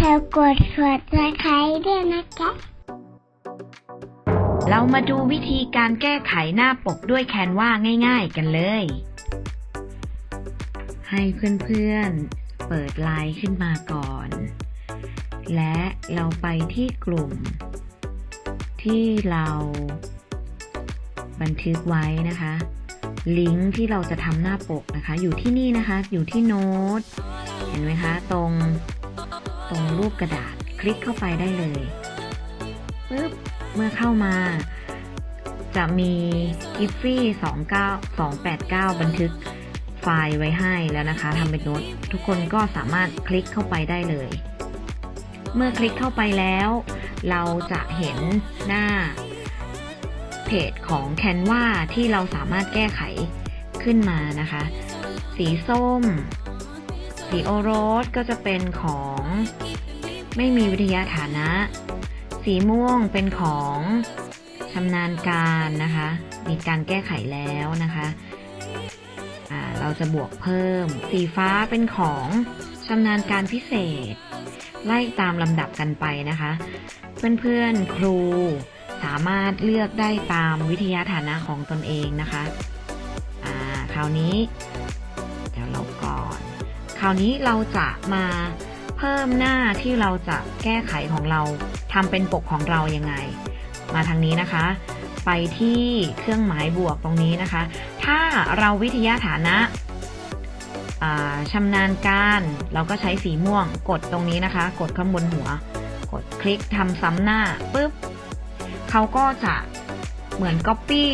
ธอกดหัวใจใครด้วยนะคะ เรามาดูวิธีการแก้ไขหน้าปกด้วยแคนวาง่ายๆกันเลย ให้เพื่อนๆ เปิดไลน์ขึ้นมาก่อน และเราไปที่กลุ่ม ที่เราบันทึกไว้นะคะ ลิงก์ที่เราจะทำหน้าปกนะคะ อยู่ที่นี่นะคะ อยู่ที่โน้ต เห็นไหมคะ ตรง ตรงรูปกระดาษคลิกเข้าไปได้เลยปึ๊บเมื่อเข้ามา จะมีกิฟฟี่29289บันทึกไฟล์ไว้ให้แล้วนะคะทำเป็นโน้ตทุกคนก็สามารถคลิกเข้าไปได้เลย เมื่อคลิกเข้าไปแล้ว เราจะเห็นหน้าเพจของ Canva ที่เราสามารถแก้ไขขึ้นมานะคะ สีส้ม สีโอโรสก็จะเป็นของ ไม่มีวิทยาฐานะ สีม่วงเป็นของชำนาญการนะคะ มีการแก้ไขแล้วนะคะเราจะบวกเพิ่ม สีฟ้าเป็นของชำนาญการพิเศษ ไล่ตามลำดับกันไปนะคะ เพื่อนๆครูสามารถเลือกได้ตามวิทยาฐานะของตนเองนะคะ อ่า คราวนี้ เดี๋ยวลบก่อน คราวนี้เราจะมาเพิ่มหน้าที่เราจะแก้ไขของเราทำเป็นปกของเรายังไง มาทางนี้นะคะ ไปที่เครื่องหมายบวกตรงนี้นะคะ ถ้าเราวิทยาฐานะาชำนาญการเราก็ใช้สีม่วงกดตรงนี้นะคะ กดข้างบนหัว กดคลิกทำซ้ำหน้าปุ๊บเขาก็จะเหมือน Copy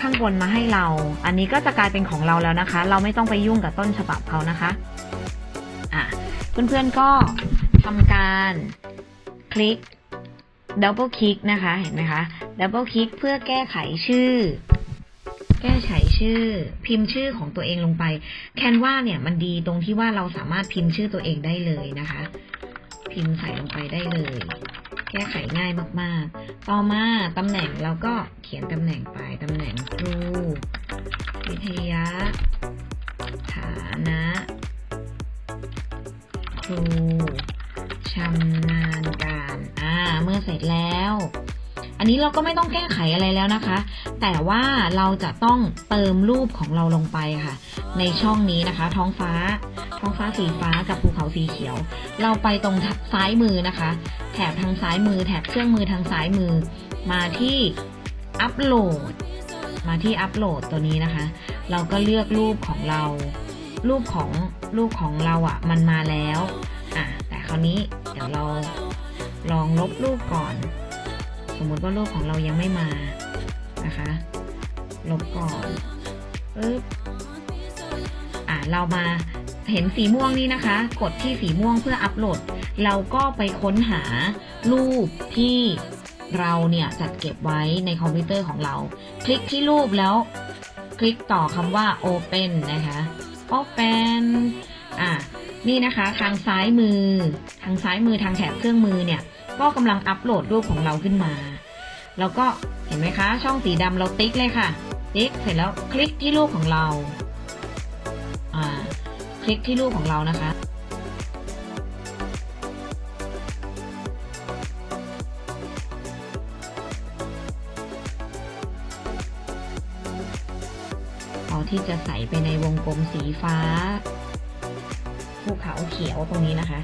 ข้างบนมาให้เรา อันนี้ก็จะกลายเป็นของเราแล้วนะคะ เราไม่ต้องไปยุ่งกับต้นฉบับเขานะคะ เพื่อนๆก็ทำการคลิกดับเบิลคลิกนะคะเห็นไหมคะดับเบิลคลิกเพื่อแก้ไขชื่อ แก้ไขชื่อ พิมพ์ชื่อของตัวเองลงไปแคนวาเนี่ยมันดีตรงที่ว่าเราสามารถพิมพ์ชื่อตัวเองได้เลยนะคะ พิมพ์ใส่ลงไปได้เลย แก้ไขง่ายมากๆ ต่อมาตำแหน่งเราก็เขียนตำแหน่งไปตำแหน่งครู วิทยาฐา รูชำนาญการ อ่า เมื่อเสร็จแล้ว อันนี้เราก็ไม่ต้องแก้ไขอะไรแล้วนะคะ แต่ว่าเราจะต้องเติมรูปของเราลงไปค่ะ ในช่องนี้นะคะ ท้องฟ้า ท้องฟ้าสีฟ้ากับภูเขาสีเขียว เราไปตรงซ้ายมือนะคะ แถบทางซ้ายมือ แถบเครื่องมือทางซ้ายมือ มาที่อัปโหลด มาที่อัปโหลดตัวนี้นะคะ เราก็เลือกรูปของเรา รูปของรูปของเราอะ่ะ มันมาแล้วอะแต่คราวนี้เดี๋ยวเราลองลบรูปก่อน สมมุติว่ารูปของเรายังไม่มานะคะ ลบก่อนปึ๊บอะเรามาเห็นสีม่วงนี่นะคะ กดที่สีม่วงเพื่ออัปโหลด เราก็ไปค้นหารูปที่เราเนี่ยจัดเก็บไว้ในคอมพิวเตอร์ของเรา คลิกที่รูปแล้ว คลิกต่อคำว่า open นะคะ open อ่านี่นะคะทางซ้ายมือ ทางซ้ายมือทางแถบเครื่องมือเนี่ย ก็กำลังอัปโหลดรูปของเราขึ้นมา แล้วก็เห็นไหมคะ ช่องสีดำเราติ๊กเลยค่ะ ติ๊กเสร็จแล้วคลิกที่รูปของเรา อ่า คลิกที่รูปของเรานะคะ ที่จะใส่ไปในวงกลมสีฟ้าภูเขาเขียวตรงนี้นะคะ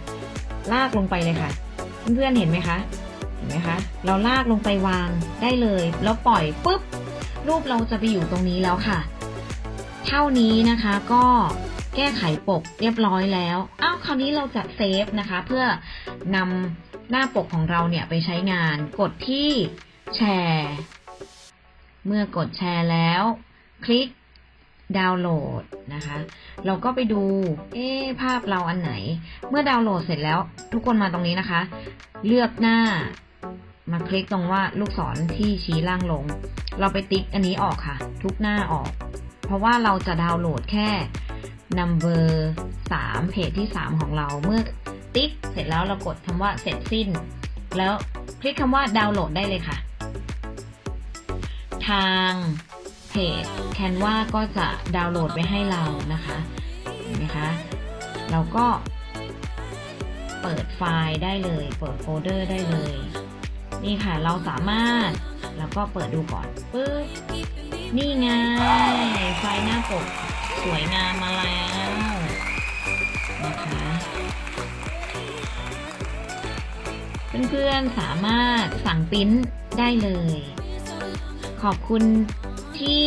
ลากลงไปเลยค่ะ เพื่อนๆเห็นไหมคะ เห็นไหมคะ เราลากลงไปวางได้เลย แล้วปล่อยปุ๊บ รูปเราจะไปอยู่ตรงนี้แล้วค่ะ เท่านี้นะคะก็แก้ไขปกเรียบร้อยแล้ว อ้าวคราวนี้เราจะเซฟนะคะ เพื่อนำหน้าปกของเราเนี่ยไปใช้งาน กดที่แชร์ เมื่อกดแชร์แล้ว คลิก ดาวน์โหลดนะคะ เราก็ไปดู เอ๊ภาพเราอันไหน เมื่อดาวน์โหลดเสร็จแล้ว ทุกคนมาตรงนี้นะคะ เลือกหน้า มาคลิกตรงว่าลูกศรที่ชี้ล่างลง เราไปติ๊กอันนี้ออกค่ะ ทุกหน้าออก เพราะว่าเราจะดาวน์โหลดแค่ number 3เพจที่ 3 ของเราเมื่อติ๊กเสร็จแล้วเรากดคำว่าเสร็จสิ้น แล้วคลิกคำว่าดาวน์โหลดได้เลยค่ะ ทาง เพจ Canva ก็จะดาวน์โหลดไว้ให้เรานะคะเห็นไหมคะเราก็เปิดไฟล์ได้เลย เปิดโฟลเดอร์ได้เลย นี่ค่ะเราสามารถแล้วก็เปิดดูก่อนปึ๊บนี่ไงไฟล์หน้าปกสวยงามมาแล้วนะคะเพื่อนๆสามารถสั่งปริ้นได้เลย ขอบคุณ ที่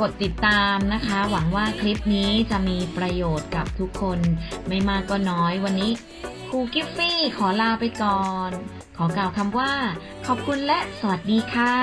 กดติดตามนะคะ หวังว่าคลิปนี้จะมีประโยชน์กับทุกคนไม่มากก็น้อยวันนี้ครูกิฟฟี่ขอลาไปก่อน ขอกล่าวคำว่า ขอบคุณและสวัสดีค่ะ